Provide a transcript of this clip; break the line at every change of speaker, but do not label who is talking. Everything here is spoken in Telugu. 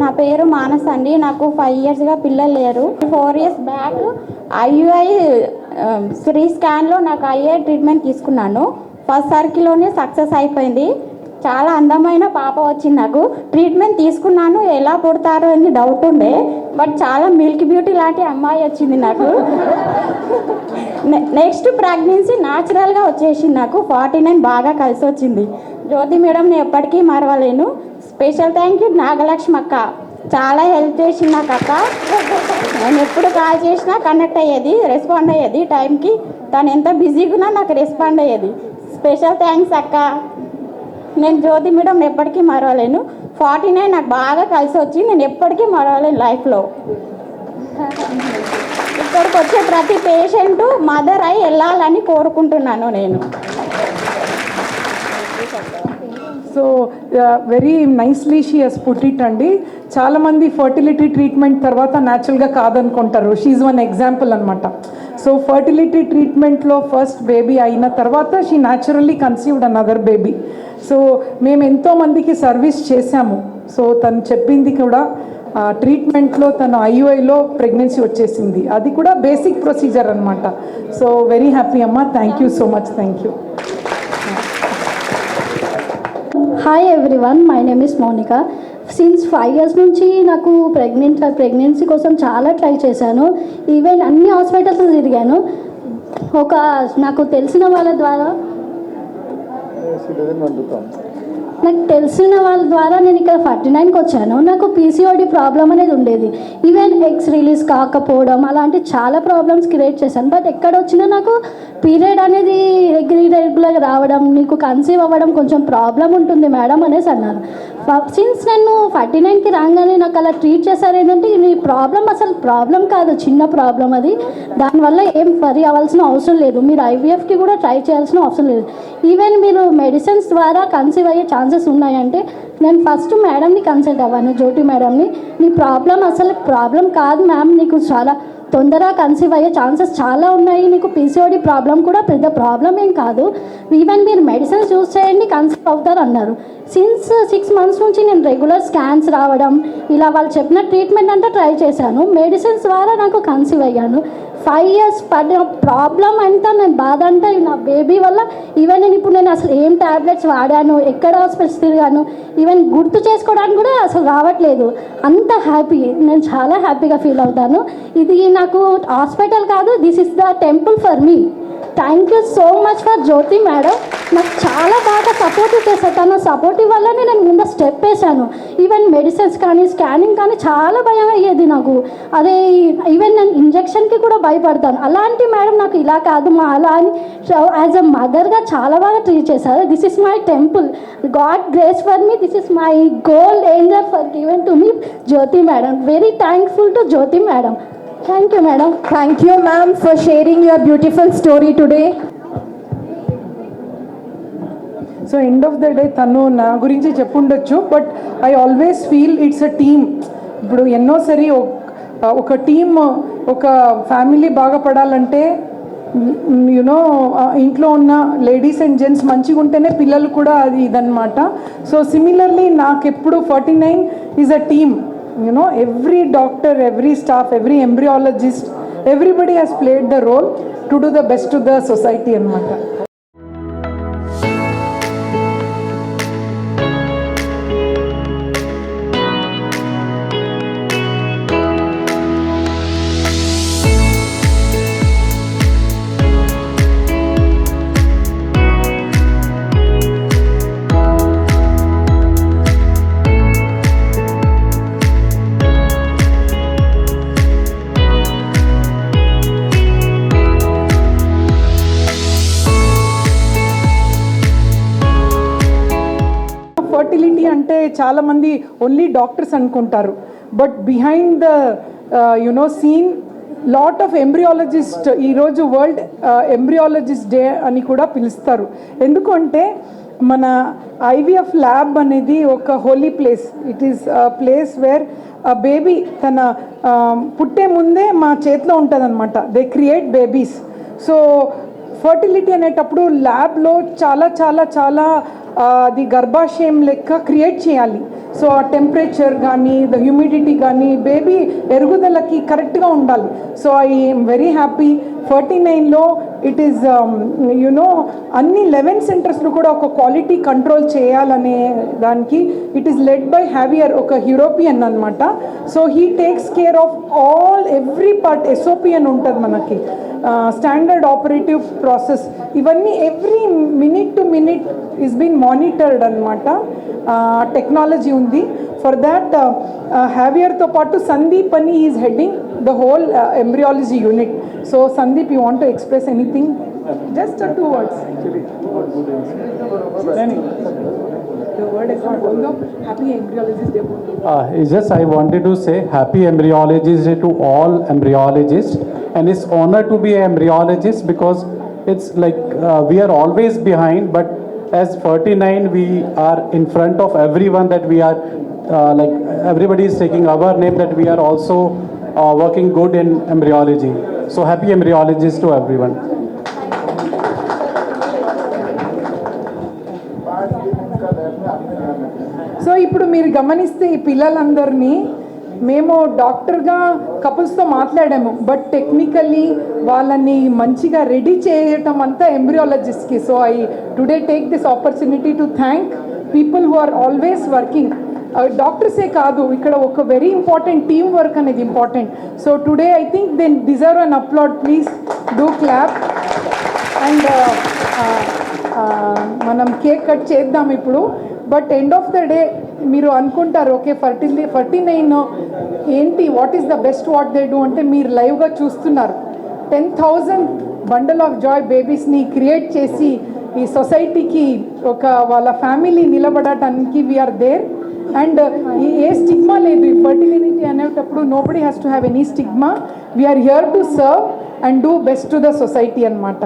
నా పేరు మానస్ అండి. నాకు ఫైవ్ ఇయర్స్గా పిల్లలు లేరు. Four years back IUI Sri స్కాన్లో నాకు ఐఏ ట్రీట్మెంట్ తీసుకున్నాను. ఫస్ట్ సర్కిల్లోనే సక్సెస్ అయిపోయింది. చాలా అందమైన పాప వచ్చింది నాకు. ట్రీట్మెంట్ తీసుకున్నాను. ఎలా పుడతారు అని డౌట్ ఉండే. బట్ చాలా మిల్క్ బ్యూటీ లాంటి అమ్మాయి వచ్చింది నాకు. నెక్స్ట్ ప్రెగ్నెన్సీ న్యాచురల్గా వచ్చేసింది నాకు. ఫార్టీ నైన్ బాగా కలిసి వచ్చింది జ్యోతి మేడం నేను ఎప్పటికీ మరవలేను. స్పెషల్ థ్యాంక్ యూ నాగలక్ష్మి అక్క. చాలా హెల్ప్ చేసింది నాకు అక్క. నేను ఎప్పుడు కాల్ చేసినా కనెక్ట్ అయ్యేది రెస్పాండ్ అయ్యేది టైంకి తను ఎంత బిజీగా ఉన్నా నాకు రెస్పాండ్ అయ్యేది. స్పెషల్ థ్యాంక్స్ అక్క. నేను జ్యోతి మేడం ఎప్పటికీ మరవలేను. ఫార్టీ నైన్ నాకు బాగా కలిసి వచ్చి నేను ఎప్పటికీ మరవలేను లైఫ్లో ఇక్కడికి వచ్చే ప్రతి పేషెంట్ మదర్ అయి వెళ్ళాలని కోరుకుంటున్నాను నేను.
So very nicely she has put it అండి చాలామంది ఫర్టిలిటీ ట్రీట్మెంట్ తర్వాత న్యాచురల్గా కాదనుకుంటారు. షీఈ్ వన్ ఎగ్జాంపుల్ అనమాట సో ఫర్టిలిటీ ట్రీట్మెంట్లో ఫస్ట్ బేబీ అయిన తర్వాత she naturally conceived another baby so మేము ఎంతో మందికి సర్వీస్ చేశాము. సో తను చెప్పింది కూడా ట్రీట్మెంట్లో తను ఐయుఐలో ప్రెగ్నెన్సీ వచ్చేసింది. అది కూడా బేసిక్ ప్రొసీజర్ అనమాట సో వెరీ హ్యాపీ అమ్మ. Thank you so much thank you
hi everyone my name is Mounika since five years నుంచి నాకు ప్రెగ్నెంట్ ప్రెగ్నెన్సీ కోసం చాలా ట్రై చేశాను. ఈవెన్ అన్ని హాస్పిటల్స్ తిరిగాను. ఒక నాకు తెలిసిన వాళ్ళ ద్వారా నాకు తెలిసిన వాళ్ళ ద్వారా నేను ఇక్కడ ఫార్టీ నైన్కి వచ్చాను. నాకు పీసీఓడి ప్రాబ్లం అనేది ఉండేది. ఈవెన్ ఎగ్స్ రిలీజ్ కాకపోవడం అలాంటి చాలా ప్రాబ్లమ్స్ క్రియేట్ చేశాను. బట్ ఎక్కడ వచ్చినా నాకు పీరియడ్ అనేది రెగ్యులర్గా రావడం నీకు కన్సీవ్ అవ్వడం కొంచెం ప్రాబ్లం ఉంటుంది మేడం అనేసి అన్నారు. సిన్స్ నేను ఫార్టీ నైన్కి రాగానే నాకు అలా ట్రీట్ చేశారు ఏంటంటే నీ ప్రాబ్లం అసలు ప్రాబ్లం కాదు చిన్న ప్రాబ్లం అది. దానివల్ల ఏం వరి అవ్వాల్సిన అవసరం లేదు. మీరు ఐవీఎఫ్కి కూడా ట్రై చేయాల్సిన అవసరం లేదు. ఈవెన్ మీరు మెడిసిన్స్ ద్వారా కన్సీవ్ అయ్యే ఛాన్స్ ఛాన్సెస్ ఉన్నాయంటే నేను ఫస్ట్ మేడంని కన్సల్ట్ అవ్వాను జ్యోతి మేడంని. నీ ప్రాబ్లం అసలు ప్రాబ్లం కాదు మ్యామ్ నీకు చాలా తొందరగా కన్సీవ్ అయ్యే ఛాన్సెస్ చాలా ఉన్నాయి. నీకు పీసీఓడి ప్రాబ్లం కూడా పెద్ద ప్రాబ్లం ఏం కాదు. ఈవెన్ మీరు మెడిసిన్స్ యూజ్ చేయండి కన్సీవ్ అవుతారు అన్నారు. సిన్స్ సిక్స్ మంత్స్ నుంచి నేను రెగ్యులర్ స్కాన్స్ రావడం ఇలా వాళ్ళు చెప్పిన ట్రీట్మెంట్ అంతా ట్రై చేశాను. మెడిసిన్స్ ద్వారా నాకు కన్సీవ్ అయ్యాను. ఫైవ్ ఇయర్స్ పడిన ప్రాబ్లం అంతా నేను బాధ అంటే నా బేబీ వల్ల. ఈవెన్ నేను ఇప్పుడు నేను అసలు ఏం ట్యాబ్లెట్స్ వాడాను ఎక్కడ హాస్పిటల్స్ తిరిగాను ఈవెన్ గుర్తు చేసుకోవడానికి కూడా అసలు రావట్లేదు. అంత హ్యాపీ నేను చాలా హ్యాపీగా ఫీల్ అవుతాను. ఇది నాకు హాస్పిటల్ కాదు this is the temple for me thank you so much for Jyothi madam నాకు చాలా బాగా సపోర్టివ్ చేశారు. తన సపోర్టివ్ వల్లనే నేను ముందు స్టెప్ వేశాను. ఈవెన్ మెడిసిన్స్ కానీ స్కానింగ్ కానీ చాలా భయం అయ్యేది నాకు. అదే ఈవెన్ నేను ఇంజెక్షన్కి కూడా భయపడతాను. అలాంటి మేడం నాకు ఇలా కాదు మా అలా అని యాజ్ అ మదర్గా చాలా బాగా ట్రీట్ చేశారు. This is my temple God grace for me this is my goal angel for given to me Jyothi madam very thankful to Jyothi madam thank you madam
thank you ma'am for sharing your beautiful story today
so end of the day తను నా గురించి చెప్పుండొచ్చు but I always feel it's a team ఇప్పుడు ఎన్నోసరి ఒక- టీమ్ ఒక ఫ్యామిలీ బాగుపడాలంటే యునో ఇంట్లో ఉన్న లేడీస్ అండ్ జెంట్స్ మంచిగా ఉంటేనే పిల్లలు కూడా అది ఇదనమాట సో సిమిలర్లీ నాకెప్పుడు forty nine is a team you know every doctor every staff every embryologist everybody has played the role to do the best to the society and fertility అంటే చాలామంది ఓన్లీ డాక్టర్స్ అనుకుంటారు. But behind the you know scene lot of embryologist ఈరోజు వరల్డ్ ఎంబ్రియాలజిస్ట్ డే అని కూడా పిలుస్తారు. ఎందుకంటే మన ఐవీఎఫ్ ల్యాబ్ అనేది ఒక holy place it is place where baby తన um, పుట్టే ముందే మా చేతిలో ఉంటుంది అనమాట they create babies so fertility అనేటప్పుడు ల్యాబ్లో చాలా చాలా చాలా అది గర్భాశయం లెక్క క్రియేట్ చేయాలి. సో ఆ టెంపరేచర్ కానీ ద హ్యూమిడిటీ కానీ బేబీ ఎరుగుదలకి కరెక్ట్గా ఉండాలి. So I am very happy. Forty నైన్లో ఇట్ ఈస్ యునో అన్ని లెవెన్ సెంటర్స్ను కూడా ఒక క్వాలిటీ కంట్రోల్ చేయాలనే దానికి it is led by Javier ఒక యూరోపియన్ అనమాట so he takes care of all every part ఎస్ఓపియన్ ఉంటుంది మనకి. స్టాండర్డ్ ఆపరేటివ్ ప్రాసెస్ ఇవన్నీ every minute to minute is been monitored అనమాట టెక్నాలజీ ఉంది. ఫర్ దాట్ హ్యావియర్తో పాటు సందీప్ అని is heading the whole embryology unit so Sandeep you want to express anything just two words The word is not although happy embryologist day.
Uh, it's just I wanted to say happy embryologist day to all embryologists. And it's honor to be an embryologist because it's like uh, we are always behind but as 49 we are in front of everyone that we are uh, like everybody is taking our name that we are also uh, working good in embryology so happy embryologist to everyone
so ఇప్పుడు మీరు గమనిస్తే ఈ పిల్లలందరినీ మేము డాక్టర్గా కపుల్స్తో మాట్లాడాము. బట్ టెక్నికల్లీ వాళ్ళని మంచిగా రెడీ చేయటం అంతా ఎంబ్రియాలజిస్ట్కి. So I today take this opportunity to thank people who are always working. డాక్టర్సే కాదు ఇక్కడ ఒక వెరీ ఇంపార్టెంట్ టీమ్ వర్క్ అనేది important. So today I think then deserve an applause please do clap. And మనం కేక్ కట్ చేద్దాం ఇప్పుడు. But end of the day మీరు అనుకుంటారు ఓకే ఫర్టీ ఫర్టీ నైన్ ఏంటి what is the best what they do అంటే మీరు లైవ్గా చూస్తున్నారు. Ten thousand bundle of joy బేబీస్ని create చేసి ఈ సొసైటీకి ఒక వాళ్ళ ఫ్యామిలీ నిలబడటానికి we are there and a stigma లేదు ఈ ఫర్టిలిటీ అనేటప్పుడు nobody has to have any stigma we are here to serve and do best to the society అనమాట